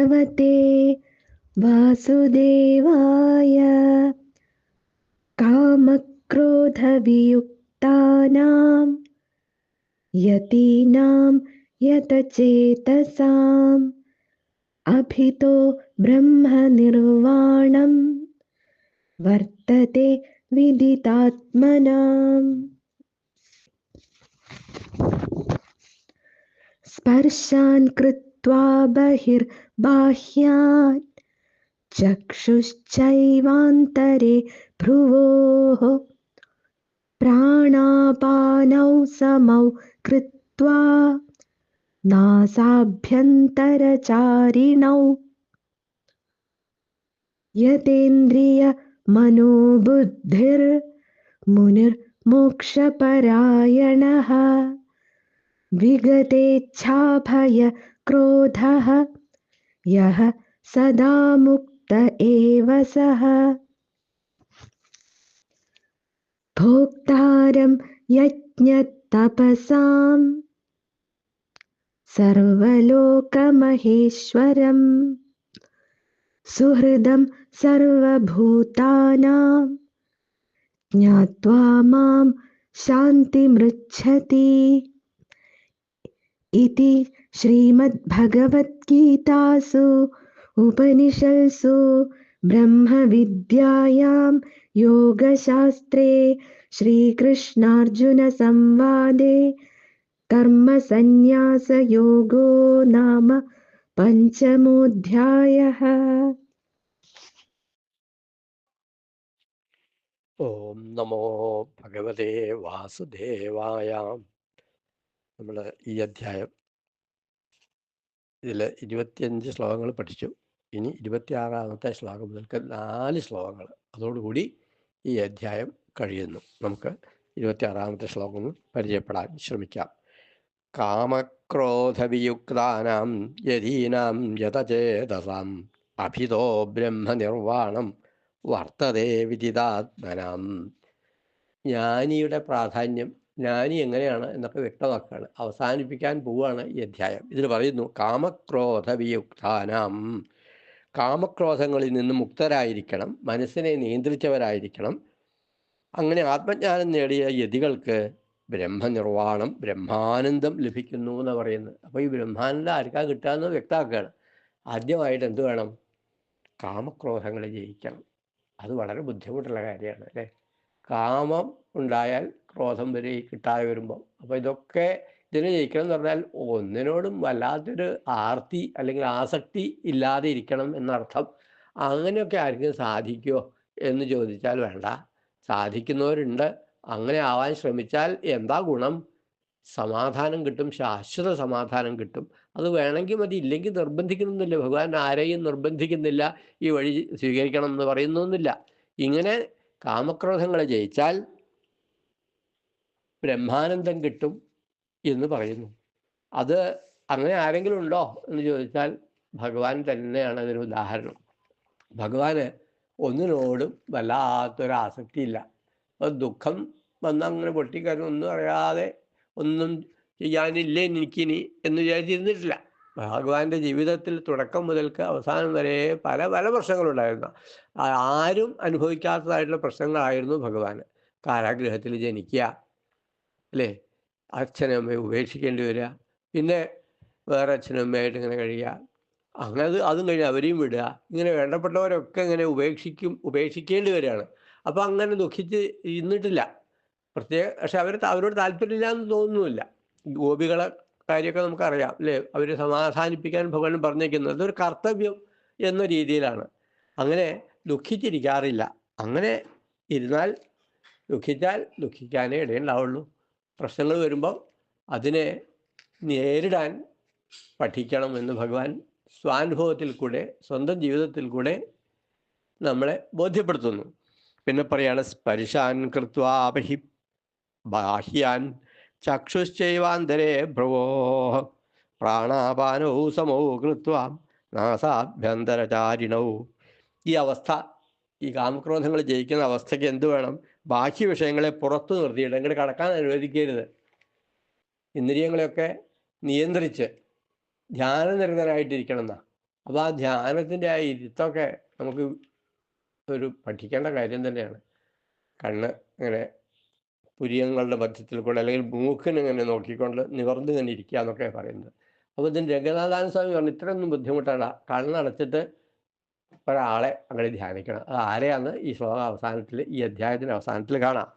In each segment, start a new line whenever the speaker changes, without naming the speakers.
ഭഗവത്തെ വാസുദേവായ കാമക്രോധവിയുക്താനാം യതീനാം യതചേതസാം അഭിതോ ബ്രഹ്മനിർവാണം വർത്തത്തെ വിദിതാത്മനാം സ്പർശാൻ कृत्वा बहिर्बाह्यान् चक्षुश्चैवान्तरे भ्रुवोः प्राणापानौ समौ कृत्वा नासाभ्यन्तरचारिणौ यतेन्द्रियमनोबुद्धिर्मुनिर्मोक्षपरायणः विगतेच्छाभय विगतेच्छाभयक्रोधः यः सदा मुक्त एव सः। भोक्तारं यज्ञतपसाम्। सर्वलोकमहेश्वरम्। सुहृदं सर्वभूतानां। ज्ञात्वा माँ शान्तिमृच्छति। इति श्रीमद्भगवद्गीतासु उपनिषत्सु ब्रह्मविद्यायां योगशास्त्रे श्रीकृष्णार्जुनसंवादे कर्मसन्न्यासयोगो नाम पञ्चमोऽध्यायः।
ॐ नमो भगवते वासुदेवायाम् നമ്മൾ ഈ അധ്യായം ഇതിൽ ഇരുപത്തിയഞ്ച് ശ്ലോകങ്ങൾ പഠിച്ചു. ഇനി ഇരുപത്തിയാറാമത്തെ ശ്ലോകം മുതൽക്ക് നാല് ശ്ലോകങ്ങൾ അതോടുകൂടി ഈ അധ്യായം കഴിയുന്നു. നമുക്ക് ഇരുപത്തിയാറാമത്തെ ശ്ലോകം പരിചയപ്പെടാൻ ശ്രമിക്കാം. കാമക്രോധവിയുക്താനാം യതീനാം യതചേതസാം അഭിതോ ബ്രഹ്മനിർവാണം വർത്തതേ വിദിതാത്മനാം. ജ്ഞാനിയുടെ പ്രാധാന്യം ജ്ഞാനി എങ്ങനെയാണ് എന്നൊക്കെ വ്യക്തമാക്കുകയാണ് അവസാനിപ്പിക്കാൻ പോവുകയാണ് ഈ അധ്യായം. ഇതിൽ പറയുന്നു കാമക്രോധ വിയുക്താനാം കാമക്രോധങ്ങളിൽ നിന്ന് മുക്തരായിരിക്കണം മനസ്സിനെ നിയന്ത്രിച്ചവരായിരിക്കണം. അങ്ങനെ ആത്മജ്ഞാനം നേടിയ യതികൾക്ക് ബ്രഹ്മനിർവാണം ബ്രഹ്മാനന്ദം ലഭിക്കുന്നു എന്ന് പറയുന്നത്. അപ്പോൾ ഈ ബ്രഹ്മാനന്ദം ആർക്കാ കിട്ടാമെന്ന് വ്യക്തമാക്കുകയാണ്. ആദ്യമായിട്ട് എന്ത് വേണം? കാമക്രോധങ്ങളെ ജയിക്കണം. അത് വളരെ ബുദ്ധിമുട്ടുള്ള കാര്യമാണ് അല്ലേ? കാമം ഉണ്ടായാൽ ക്രോധം വരെ കിട്ടാതെ വരുമ്പോൾ അപ്പോൾ ഇതൊക്കെ ഇതിനെ ജയിക്കണം എന്ന് പറഞ്ഞാൽ ഒന്നിനോടും വല്ലാത്തൊരു ആർത്തി അല്ലെങ്കിൽ ആസക്തി ഇല്ലാതെ ഇരിക്കണം എന്നർത്ഥം അങ്ങനെയൊക്കെ ആർക്കും സാധിക്കുമോ എന്ന് ചോദിച്ചാൽ വേണ്ട. സാധിക്കുന്നവരുണ്ട്. അങ്ങനെ ആവാൻ ശ്രമിച്ചാൽ എന്താ ഗുണം? സമാധാനം കിട്ടും ശാശ്വത സമാധാനം കിട്ടും. അത് വേണമെങ്കിൽ മതി. ഇല്ലെങ്കിൽ നിർബന്ധിക്കണമെന്നില്ല ഭഗവാൻ ആരെയും നിർബന്ധിക്കുന്നില്ല. ഈ വഴി സ്വീകരിക്കണം എന്ന് പറയുന്നൊന്നുമില്ല. ഇങ്ങനെ കാമക്രോധങ്ങളെ ജയിച്ചാൽ ബ്രഹ്മാനന്ദം കിട്ടും എന്ന് പറയുന്നു. അത് അങ്ങനെ ആരെങ്കിലും ഉണ്ടോ എന്ന് ചോദിച്ചാൽ ഭഗവാൻ തന്നെയാണ് അതിന് ഉദാഹരണം. ഭഗവാന് ഒന്നിനോടും വല്ലാത്തൊരു ആസക്തിയില്ല. അപ്പോൾ ദുഃഖം വന്ന് അങ്ങനെ പൊട്ടിക്കാനും ഒന്നും അറിയാതെ ഒന്നും ചെയ്യാനില്ലേ എനിക്കിനി എന്ന് വിചാരിച്ചിരുന്നിട്ടില്ല. ഭഗവാന്റെ ജീവിതത്തിൽ തുടക്കം മുതൽക്ക് അവസാനം വരെ പല പല പ്രശ്നങ്ങളുണ്ടായിരുന്നു. ആരും അനുഭവിക്കാത്തതായിട്ടുള്ള പ്രശ്നങ്ങളായിരുന്നു ഭഗവാന്. കാരാഗ്രഹത്തിൽ ജനിക്കുക അല്ലേ? അച്ഛനും അമ്മയും ഉപേക്ഷിക്കേണ്ടി വരിക പിന്നെ വേറെ അച്ഛനും അമ്മയായിട്ട് ഇങ്ങനെ കഴിയുക. അങ്ങനെ അതും കഴിഞ്ഞ് അവരെയും വിടുക. ഇങ്ങനെ വേണ്ടപ്പെട്ടവരൊക്കെ ഇങ്ങനെ ഉപേക്ഷിക്കും ഉപേക്ഷിക്കേണ്ടി വരികയാണ്. അപ്പം അങ്ങനെ ദുഃഖിച്ച് ഇരുന്നിട്ടില്ല. പ്രത്യേക പക്ഷെ അവർ അവരോട് താല്പര്യമില്ല എന്ന് തോന്നുന്നില്ല ഗോപികളെ കാര്യമൊക്കെ നമുക്കറിയാം അല്ലേ? അവരെ സമാധാനിപ്പിക്കാൻ ഭഗവാൻ പറഞ്ഞേക്കുന്നത് അതൊരു കർത്തവ്യം എന്ന രീതിയിലാണ്. അങ്ങനെ ദുഃഖിച്ചിരിക്കാറില്ല. അങ്ങനെ ഇരുന്നാൽ ദുഃഖിച്ചാൽ ദുഃഖിക്കാനേ ഇടയുണ്ടാവുള്ളൂ. പ്രശ്നങ്ങൾ വരുമ്പോൾ അതിനെ നേരിടാൻ പഠിക്കണം എന്ന് ഭഗവാൻ സ്വാനുഭവത്തിൽ കൂടെ സ്വന്തം ജീവിതത്തിൽ കൂടെ നമ്മളെ ബോധ്യപ്പെടുത്തുന്നു. പിന്നെ പറയാണ് സ്പർശാൻ കൃത്വാപഹി ബാഹ്യാൻ ചക്ഷുശ്ചൈവാന്തരേ ഭ്രുവോ. പ്രാണാപാനൗ സമോ കൃത്വ നാസാഭ്യന്തരചാരിണൗ. ഈ അവസ്ഥ ഈ കാമക്രോധങ്ങൾ ജയിക്കുന്ന അവസ്ഥയ്ക്ക് എന്തു വേണം? ബാഹ്യ വിഷയങ്ങളെ പുറത്തു നിർത്തിയിട്ട് അങ്ങോട്ട് കടക്കാൻ അനുവദിക്കരുത്. ഇന്ദ്രിയങ്ങളെയൊക്കെ നിയന്ത്രിച്ച് ധ്യാനനിരതനായിട്ടിരിക്കണം എന്നാ അപ്പോൾ ആ ധ്യാനത്തിന്റെ ആ ഇരുത്തൊക്കെ നമുക്ക് ഒരു പഠിക്കേണ്ട കാര്യം തന്നെയാണ്. കണ്ണ് ഇങ്ങനെ പുരിയങ്ങളുടെ മധ്യത്തിൽ കൂടെ അല്ലെങ്കിൽ മൂക്കിനിങ്ങനെ നോക്കിക്കൊണ്ട് നിവർന്നു തന്നെ ഇരിക്കുക എന്നൊക്കെ പറയുന്നത്. അപ്പോൾ ഇതിന് രംഗനാഥാന സ്വാമി പറഞ്ഞു ഇത്രയൊന്നും ബുദ്ധിമുട്ടാണ്. കണ്ണടച്ചിട്ട് ഒരാളെ അങ്ങനെ ധ്യാനിക്കണം. അത് ആരെയാണ്? ഈ ശ്ലോക അവസാനത്തിൽ ഈ അധ്യായത്തിന്റെ അവസാനത്തിൽ കാണാം.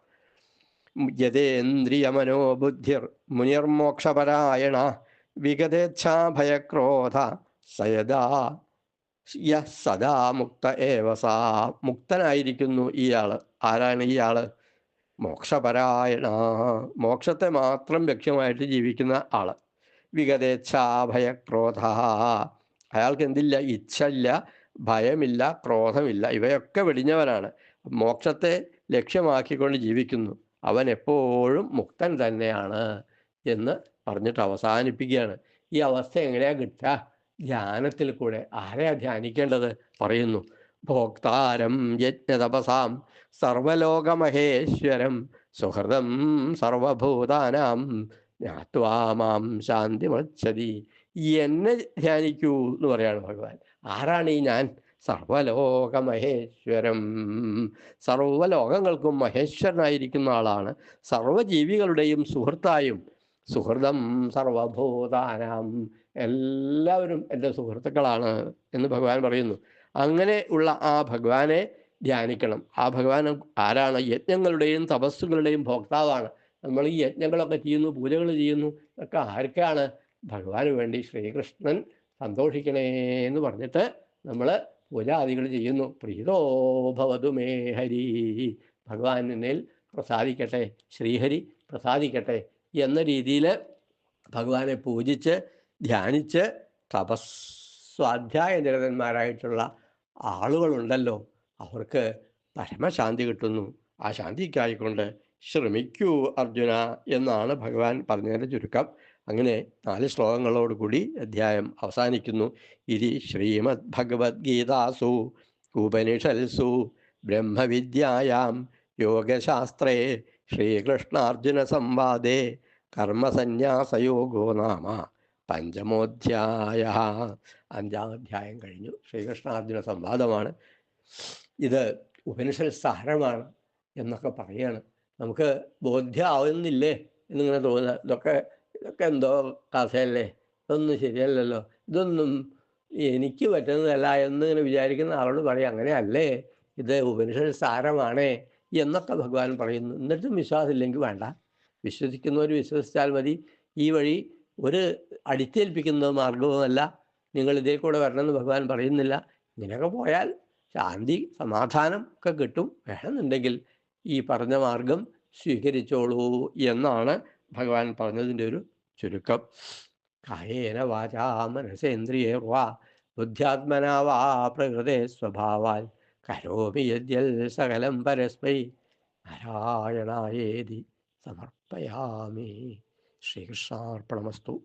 യഥേന്ദ്രിയ മനോബുദ്ധിർ മുനിർമോക്ഷപരായണ വിഗതേച്ഛാഭയക്രോധ സയദാ യ സദാ മുക്ത ഏവസാ. മുക്തനായിരിക്കുന്നു ഇയാൾ ആരാണ് ഇയാൾ മോക്ഷപരായണ മോക്ഷത്തെ മാത്രം ലക്ഷ്യമായിട്ട് ജീവിക്കുന്ന ആൾ ആൾ. വിഗതേച്ഛാഭയക്രോധ അയാൾക്ക് എന്തില്ല ഇച്ഛ ഇല്ല ഭയമില്ല ക്രോധമില്ല. ഇവയൊക്കെ വെടിഞ്ഞവനാണ് മോക്ഷത്തെ ലക്ഷ്യമാക്കിക്കൊണ്ട് ജീവിക്കുന്നു. അവൻ എപ്പോഴും മുക്തൻ തന്നെയാണ് എന്ന് പറഞ്ഞിട്ട് അവസാനിപ്പിക്കുകയാണ്. ഈ അവസ്ഥ എങ്ങനെയാ കിട്ടുക? ധ്യാനത്തിൽ കൂടെ. ആരെയാ ധ്യാനിക്കേണ്ടത്? പറയുന്നു. ഭോക്താരം യജ്ഞതപസാം സർവലോകമഹേശ്വരം സുഹൃതം സർവഭൂതാനാം ജ്ഞാത്വാ മാം ശാന്തി മത്സതി എന്നെ ധ്യാനിക്കൂ എന്ന് പറയാണ് ഭഗവാൻ. ആരാണ് ഈ ഞാൻ? സർവലോകമഹേശ്വരം. സർവലോകങ്ങൾക്കും മഹേശ്വരനായിരിക്കുന്ന ആളാണ്. സർവജീവികളുടെയും സുഹൃത്തായും സുഹൃതം സർവഭൂതാനാം. എല്ലാവരും എന്റെ സുഹൃത്തുക്കളാണ് എന്ന് ഭഗവാൻ പറയുന്നു. അങ്ങനെ ഉള്ള ആ ഭഗവാനെ ധ്യാനിക്കണം. ആ ഭഗവാൻ ആരാണ്? യജ്ഞങ്ങളുടെയും തപസ്സുകളുടെയും ഭോക്താവാണ്. നമ്മൾ ഈ യജ്ഞങ്ങളൊക്കെ ചെയ്യുന്നു പൂജകൾ ചെയ്യുന്നു ഒക്കെ ആർക്കാണ്? ഭഗവാന് വേണ്ടി ശ്രീകൃഷ്ണൻ സന്തോഷിക്കണേ എന്ന് പറഞ്ഞിട്ട് നമ്മൾ പൂജാദികൾ ചെയ്യുന്നു. പ്രീതോ ഭവതു മേ ഹരി. ഭഗവാൻ എന്നിൽ പ്രസാദിക്കട്ടെ ശ്രീഹരി പ്രസാദിക്കട്ടെ എന്ന രീതിയിൽ ഭഗവാനെ പൂജിച്ച് ധ്യാനിച്ച് തപസ്വാധ്യായ നിരതന്മാരായിട്ടുള്ള ആളുകളുണ്ടല്ലോ. അവർക്ക് പരമശാന്തി കിട്ടുന്നു. ആ ശാന്തിക്കായിക്കൊണ്ട് ശ്രമിക്കൂ അർജുന എന്നാണ് ഭഗവാൻ പറഞ്ഞതിന്റെ ചുരുക്കം. അങ്ങനെ നാല് ശ്ലോകങ്ങളോടുകൂടി അധ്യായം അവസാനിക്കുന്നു. ഇതി ശ്രീമദ് ഭഗവത്ഗീതാസു ഉപനിഷത്സു ബ്രഹ്മവിദ്യായാം യോഗശാസ്ത്രേ ശ്രീകൃഷ്ണാർജുന സംവാദേ കർമ്മസന്യാസയോഗോ നാമ. പഞ്ചമോധ്യായ അഞ്ചാം അധ്യായം കഴിഞ്ഞു. ശ്രീകൃഷ്ണാർജുന സംവാദമാണ്. ഇത് ഉപനിഷൽ സാരമാണ് എന്നൊക്കെ പറയാണ്. നമുക്ക് ബോധ്യമാവുന്നില്ലേ എന്നിങ്ങനെ തോന്നുക. ഇതൊക്കെ ഇതൊക്കെ എന്തോ കഥയല്ലേ? ഇതൊന്നും ശരിയല്ലല്ലോ. ഇതൊന്നും എനിക്ക് പറ്റുന്നതല്ല എന്നിങ്ങനെ വിചാരിക്കുന്ന ആളോട് പറയും അങ്ങനെയല്ലേ ഇത് ഉപനിഷൽ സാരമാണേ എന്നൊക്കെ ഭഗവാൻ പറയുന്നു. എന്നിട്ടും വിശ്വാസമില്ലെങ്കിൽ വേണ്ട. വിശ്വസിക്കുന്നവർ വിശ്വസിച്ചാൽ മതി. ഈ വഴി ഒരു അടിച്ചേൽപ്പിക്കുന്ന മാർഗവുമല്ല നിങ്ങൾ ഇതേ കൂടെ വരണമെന്ന് ഭഗവാൻ പറയുന്നില്ല. ഇങ്ങനെയൊക്കെ പോയാൽ ശാന്തി സമാധാനം ഒക്കെ കിട്ടും. വേണമെന്നുണ്ടെങ്കിൽ ഈ പറഞ്ഞ മാർഗം സ്വീകരിച്ചോളൂ എന്നാണ് ഭഗവാൻ പറഞ്ഞതിന്റെ ഒരു ചുരുക്കം. കായേന വാചാ മനസേന്ദ്രിയേർവാ ബുദ്ധ്യാത്മനാ വാ പ്രകൃതേ സ്വഭാവാൽ. കരോമി യദ്യൽ സകലം പരസ്മൈ. നാരായണായേതി സമർപ്പയാമി. ശ്രീകൃഷ്ണാർപ്പണമസ്തു.